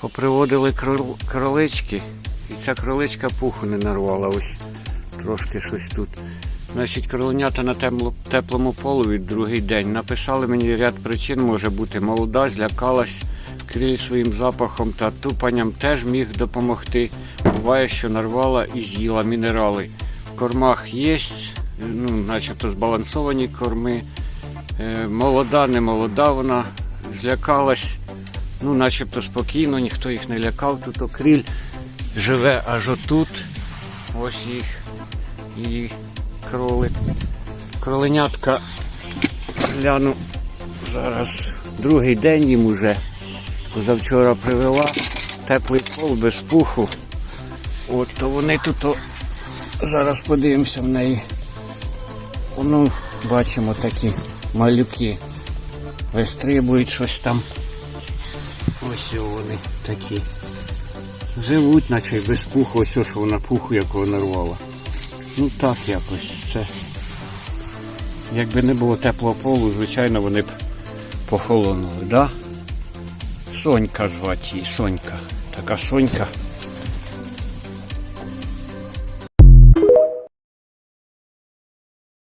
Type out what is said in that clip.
Поприводили крол- кролички, і ця кроличка пуху не нарвала. Ось трошки щось тут. Значить, кроленята на теплому полові другий день. Написали мені ряд причин, може бути молода, злякалась, криль своїм запахом та тупанням теж міг допомогти. Буває, що нарвала і з'їла мінерали. В кормах є, ну, начебто збалансовані корми. Е, молода, не молода вона, злякалась, ну, начебто спокійно, ніхто їх не лякав. Тут окріль живе аж отут. Ось їх її кроли. Кроленятка гляну зараз другий день їм уже. Позавчора привела теплий пол без пуху. От то вони тут о, зараз подивимося в неї. Ну, бачимо такі малюки. Вистрибують щось там. Ось вони такі. Живуть, наче без пуху, ось що вона пуху якого нарвала. Ну так якось. Це. Якби не було теплого полу, звичайно, вони б похолонули, да? Сонька звати її, Сонька. Така Сонька.